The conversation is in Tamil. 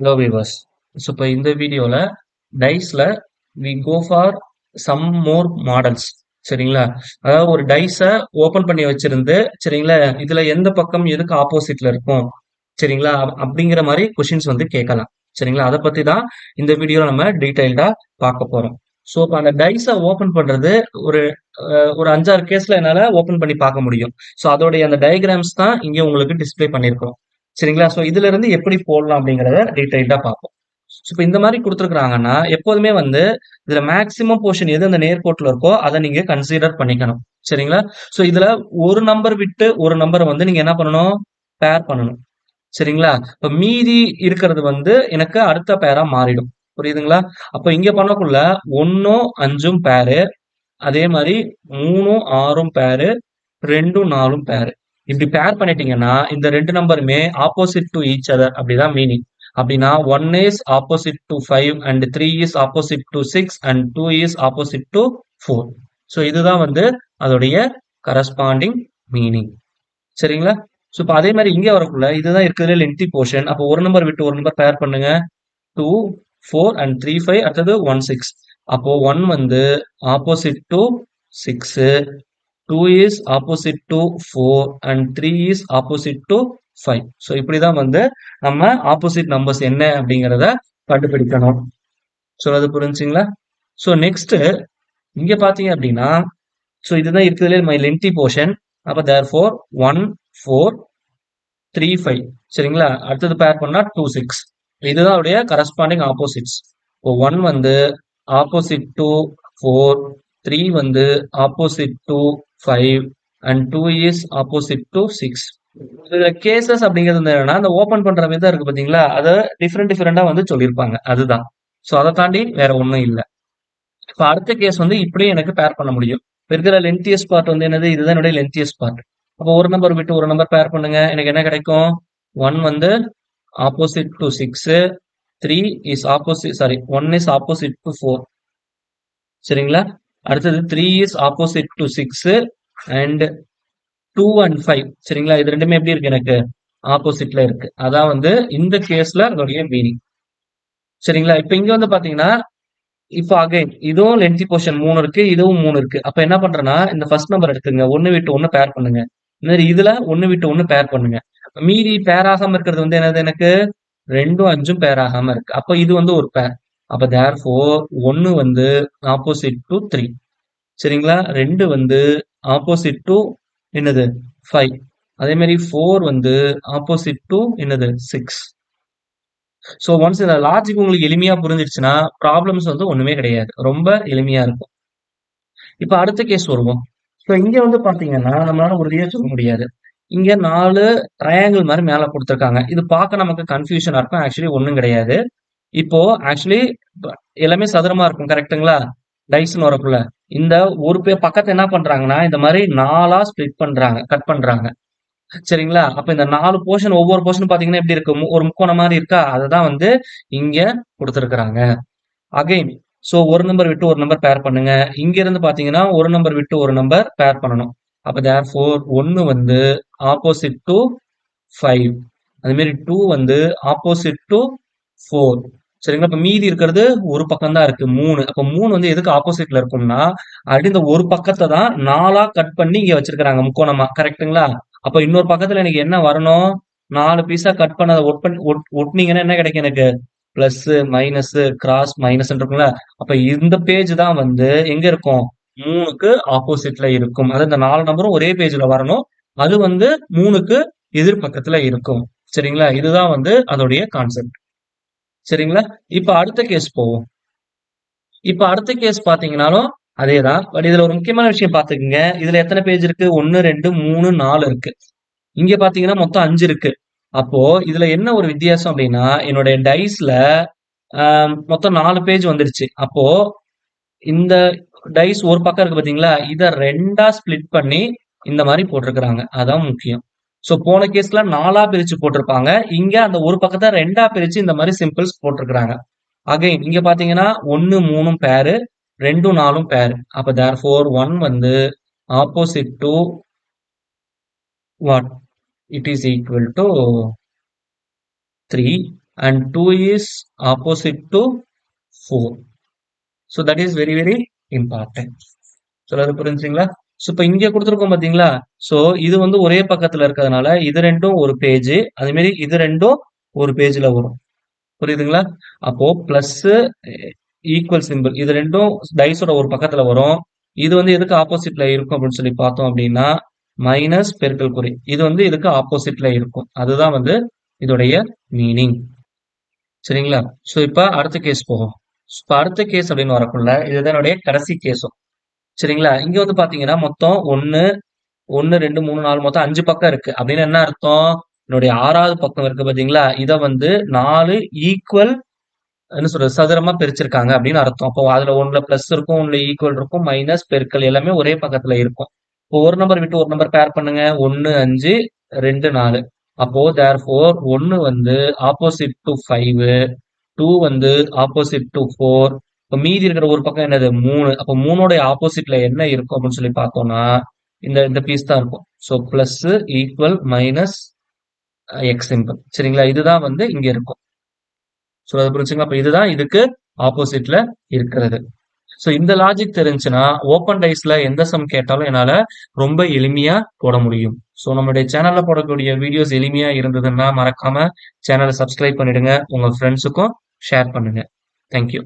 ஹலோ வியூவர்ஸ் ஸோ இப்போ இந்த வீடியோவில் டைஸில் we go for some more models சரிங்களா? அதாவது ஒரு டைஸை ஓப்பன் பண்ணி வச்சிருந்து சரிங்களா? இதில் எந்த பக்கம் எதுக்கு ஆப்போசிட்ல இருக்கும்? சரிங்களா? அப்படிங்கிற மாதிரி கொஷின்ஸ் வந்து கேட்கலாம். சரிங்களா? அதை பற்றி தான் இந்த வீடியோவில் நம்ம டீட்டெயில்டாக பார்க்க போகிறோம் ஸோ இப்போ அந்த டைஸை ஓப்பன் பண்ணுறது ஒரு ஒரு அஞ்சாறு கேஸில் என்னால் ஓப்பன் பண்ணி பார்க்க முடியும். ஸோ அதோடைய அந்த டயக்ராம்ஸ் தான் இங்கே உங்களுக்கு டிஸ்பிளே பண்ணியிருக்கோம். சரிங்களா? ஸோ இதுல இருந்து எப்படி போடலாம் அப்படிங்கிறத டீட்டெயில்டா பார்ப்போம். ஸோ இப்போ இந்த மாதிரி கொடுத்துருக்குறாங்கன்னா எப்போதுமே வந்து இதுல மேக்சிமம் போர்ஷன் எது அந்த நேர்கோட்டில் இருக்கோ அதை நீங்க கன்சிடர் பண்ணிக்கணும். சரிங்களா? ஸோ இதுல ஒரு நம்பர் விட்டு ஒரு நம்பரை வந்து நீங்க என்ன பண்ணணும்? பேர் பண்ணணும். சரிங்களா? இப்போ மீதி இருக்கிறது வந்து எனக்கு அடுத்த பேரா மாறிடும். புரியுதுங்களா? அப்போ இங்க பண்ணக்குள்ள ஒன்னும் அஞ்சும் பேரு அதே மாதிரி மூணும் ஆறும் பேரு ரெண்டும் நாலும் பேரு இப்படி பேர் பண்ணிட்டீங்கன்னா இந்த ரெண்டு நம்பருமே ஆப்போசிட் டு ஈச் அதர் அப்படிதான் மீனிங் அப்படின்னா one is opposite to five and three is opposite to six and two is opposite to four so இதுதான் வந்து அதோடைய கரஸ்பாண்டிங் மீனிங் சரிங்களா? ஸோ இப்போ அதே மாதிரி இங்கே வரக்குள்ள இதுதான் இருக்கிறதுல லென்த்தி போர்ஷன் அப்போ ஒரு நம்பர் விட்டு ஒரு நம்பர் பேர் பண்ணுங்க. Two four and three five அடுத்தது ஒன் சிக்ஸ் அப்போ ஒன் வந்து opposite to six two is opposite to four and three is opposite to five so இப்படி தான் வந்து நம்ம ஆப்போசிட் நம்பர்ஸ் என்ன அப்படிங்கிறத கண்டுபிடிக்கணும். ஸோ அது புரிஞ்சுங்களா? ஸோ நெக்ஸ்ட் இங்க பாத்தீங்க அப்படின்னா ஸோ இதுதான் இருக்கிறதுல மை லென்த்தி போர்ஷன் அப்போ there four one four three five சரிங்களா? அடுத்தது பேர் பண்ணா டூ சிக்ஸ் இதுதான் அவருடைய கரஸ்பாண்டிங் ஆப்போசிட்ஸ் இப்போ ஒன் வந்து ஆப்போசிட் டு ஃபோர் த்ரீ வந்து opposite to five and two is opposite to six இதுல கேசஸ் அப்படிங்கிறது வந்து என்னன்னா அந்த ஓபன் பண்ற விதம் இருக்கு பாத்தீங்களா? அதை டிஃப்ரெண்ட் டிஃப்ரெண்டா வந்து சொல்லியிருப்பாங்க. அதுதான். ஸோ அதை தாண்டி வேற ஒன்றும் இல்லை. இப்போ அடுத்த கேஸ் வந்து இப்படியும் எனக்கு பேர் பண்ண முடியும். இருக்கிற லென்த்தியஸ் பார்ட் வந்து என்னது? இதுதான் என்னுடைய லென்த்தியஸ் பார்ட் அப்போ ஒரு நம்பர் விட்டு ஒரு நம்பர் பேர் பண்ணுங்க. எனக்கு என்ன கிடைக்கும்? ஒன் வந்து opposite to six three is opposite sorry one is opposite to four சரிங்களா? அடுத்தது three is opposite to six and two and five சரிங்களா? இது ரெண்டுமே எப்படி இருக்கு எனக்கு? ஆப்போசிட்ல இருக்கு. அதான் வந்து இந்த கேஸ்ல அதோடைய மீனிங் சரிங்களா? இப்ப இங்க வந்து பாத்தீங்கன்னா இப்போ அகைன் இதுவும் லென்த்தி போர்ஷன் மூணு இருக்கு இதுவும் மூணு இருக்கு. அப்ப என்ன பண்றேன்னா இந்த ஃபர்ஸ்ட் நம்பர் எடுத்துங்க ஒன்னு விட்டு ஒன்னு பேர் பண்ணுங்க. இந்த மாதிரி இதுல ஒன்னு விட்டு ஒன்னு பேர் பண்ணுங்க. மீறி பேர் ஆகாம இருக்கிறது வந்து என்னது எனக்கு? ரெண்டும் அஞ்சும் பேர் ஆகாம இருக்கு. அப்ப இது வந்து ஒரு பேர் அப்ப தேர் ஃபோர் ஒன்னு வந்து ஆப்போசிட் டு த்ரீ சரிங்களா? ரெண்டு வந்து ஆப்போசிட் டு என்னது? ஃபைவ் அதே மாதிரி ஃபோர் வந்து ஆப்போசிட் டு என்னது? சிக்ஸ் ஸோ ஒன்ஸ் இந்த லாஜிக் உங்களுக்கு எளிமையா புரிஞ்சிடுச்சுன்னா ப்ராப்ளம்ஸ் வந்து ஒண்ணுமே கிடையாது. ரொம்ப எளிமையா இருக்கும். இப்போ அடுத்த கேஸ் வருவோம். ஸோ இங்க வந்து பாத்தீங்கன்னா நம்மளால உறுதியா சொல்ல முடியாது. இங்க நாலு ட்ரையாங்கிள் மாதிரி மேல கொடுத்துருக்காங்க. இது பார்க்க நமக்கு கன்ஃபியூஷனா இருக்கும். ஆக்சுவலி ஒன்றும் கிடையாது. இப்போ ஆக்சுவலி எல்லாமே சதுரமா இருக்கும் கரெக்ட்டுங்களா டைஸ்னு வரக்குள்ள. இந்த ஒரு பே பக்கத்தை என்ன பண்றாங்கன்னா இந்த மாதிரி நாலா ஸ்ப்ளிட் பண்றாங்க கட் பண்றாங்க. சரிங்களா? அப்ப இந்த நாலு போர்ஷன் ஒவ்வொரு போர்ஷன் பாத்தீங்கன்னா எப்படி இருக்கு? ஒரு முக்கோணம் மாதிரி இருக்கா? அததான் வந்து இங்க கொடுத்துருக்குறாங்க. அகைன் சோ ஒரு நம்பர் விட்டு ஒரு நம்பர் பேர் பண்ணுங்க. இங்க இருந்து பாத்தீங்கன்னா ஒரு நம்பர் விட்டு ஒரு நம்பர் பேர் பண்ணணும். அப்ப தேர் ஃபோர் ஒன்னு வந்து ஆப்போசிட் டு ஃபைவ் அதே மாதிரி டூ வந்து ஆப்போசிட் டு ஃபோர் சரிங்களா? இப்ப மீதி இருக்கிறது ஒரு பக்கம் தான் இருக்கு மூணு. அப்ப மூணு வந்து எதுக்கு ஆப்போசிட்ல இருக்கும்னா அப்படி இந்த ஒரு பக்கத்தை தான் நாலா கட் பண்ணி இங்க வச்சிருக்கிறாங்க முக்கோணமா. கரெக்ட்டுங்களா அப்ப இன்னொரு பக்கத்துல எனக்கு என்ன வரணும்? நாலு பீஸா கட் பண்ணதை ஒட் பண்ணி ஒட்- ஒட்டுனீங்கன்னா என்ன கிடைக்கும் எனக்கு? பிளஸ் மைனஸ் கிராஸ் மைனஸ் இருக்கும்ல அப்ப இந்த பேஜ் தான் வந்து எங்க இருக்கும்? மூணுக்கு ஆப்போசிட்ல இருக்கும். அது இந்த நாலு நம்பரும் ஒரே பேஜ்ல வரணும். அது வந்து மூணுக்கு எதிர்பக்கத்துல இருக்கும். சரிங்களா? இதுதான் வந்து அதோடைய கான்செப்ட் சரிங்களா? இப்ப அடுத்த கேஸ் போவோம். இப்ப அடுத்த கேஸ் பாத்தீங்கன்னாலும் அதேதான். பட் இதுல ஒரு முக்கியமான விஷயம் பாத்துக்கோங்க. இதுல எத்தனை பேஜ் இருக்கு? ஒன்னு ரெண்டு மூணு நாலு இருக்கு. இங்க பாத்தீங்கன்னா மொத்தம் அஞ்சு இருக்கு. அப்போ இதுல என்ன ஒரு வித்தியாசம் அப்படின்னா என்னுடைய டைஸ்ல மொத்தம் நாலு பேஜ் வந்துருச்சு. அப்போ இந்த டைஸ் ஒரு பக்கம் இருக்கு பாத்தீங்களா? இதை ரெண்டா ஸ்ப்ளிட் பண்ணி இந்த மாதிரி போட்டிருக்கிறாங்க. அதான் முக்கியம். ஸோ போன கேஸ்ல நாலா பிரிச்சு போட்டிருப்பாங்க. இங்க அந்த ஒரு பக்கத்தை ரெண்டா பிரிச்சு இந்த மாதிரி சிம்பிள்ஸ் போட்டிருக்கிறாங்க. அகைன் இங்க பாத்தீங்கன்னா ஒன்னு மூணும் பேரு ரெண்டும் நாலும் பேரு அப்ப தேர் ஃபோர் ஒன் வந்து opposite to what it is equal to three and two is opposite to four so that is very very important சொல்றது புரிஞ்சுங்களா ஸோ இப்போ இங்கே கொடுத்துருக்கோம் பார்த்தீங்களா ஸோ இது வந்து ஒரே பக்கத்தில் இருக்கிறதுனால இது ரெண்டும் ஒரு பேஜ் அதுமாரி இது ரெண்டும் ஒரு பேஜில் வரும். புரியுதுங்களா? அப்போ ப்ளஸ்ஸு ஈக்குவல் சிம்பிள் இது ரெண்டும் டைஸோட ஒரு பக்கத்தில் வரும். இது வந்து எதுக்கு ஆப்போசிட்ல இருக்கும் அப்படின்னு சொல்லி பார்த்தோம் அப்படின்னா மைனஸ் பெருக்கல் குறி. இது வந்து இதுக்கு ஆப்போசிட்ல இருக்கும்? அதுதான் வந்து இதோடைய மீனிங் சரிங்களா? ஸோ இப்போ அடுத்த கேஸ் போகும் இப்போ அடுத்த கேஸ் அப்படின்னு வரக்குள்ள இதுதான் என்னுடைய கடைசி கேஸும் சரிங்களா? இங்க வந்து பாத்தீங்கன்னா மொத்தம் ஒன்னு ஒன்னு ரெண்டு மூணு நாலு மொத்தம் அஞ்சு பக்கம் இருக்கு. அப்படின்னு என்ன அர்த்தம்? என்னுடைய ஆறாவது பக்கம் இருக்கு பாத்தீங்களா? இத வந்து நாலு ஈக்குவல் என்ன சொல்றது சதுரமா பிரிச்சிருக்காங்க அப்படின்னு அர்த்தம். அப்போ அதுல ஒண்ணுல பிளஸ் இருக்கும் ஒண்ணுல ஈக்குவல் இருக்கும் மைனஸ் பெருக்கல் எல்லாமே ஒரே பக்கத்துல இருக்கும். இப்போ ஒரு நம்பர் விட்டு ஒரு நம்பர் பேர் பண்ணுங்க. ஒன்னு அஞ்சு ரெண்டு நாலு. அப்போ தேர் ஃபோர் ஒன்னு வந்து ஆப்போசிட் டு ஃபைவ் டூ வந்து ஆப்போசிட் டு ஃபோர் இப்போ மீதி இருக்கிற ஒரு பக்கம் என்னது? மூணு. அப்போ மூணோடைய ஆப்போசிட்ல என்ன இருக்கும் அப்படின்னு சொல்லி பார்த்தோம்னா இந்த இந்த பீஸ் தான் இருக்கும். So plus equal minus X simple சரிங்களா? இதுதான் வந்து இங்க இருக்கும். ஸோ அது புரிஞ்சுங்களா? அப்போ இதுதான் இதுக்கு ஆப்போசிட்ல இருக்கிறது. ஸோ இந்த லாஜிக் தெரிஞ்சுன்னா ஓப்பன் டைஸ்ல எந்த சம் கேட்டாலும் என்னால ரொம்ப எளிமையா போட முடியும். ஸோ நம்மளுடைய சேனல்ல போடக்கூடிய வீடியோஸ் எளிமையா இருந்ததுன்னா மறக்காம சேனலை சப்ஸ்கிரைப் பண்ணிடுங்க. உங்க ஃப்ரெண்ட்ஸுக்கும் ஷேர் பண்ணுங்க. தேங்க்யூ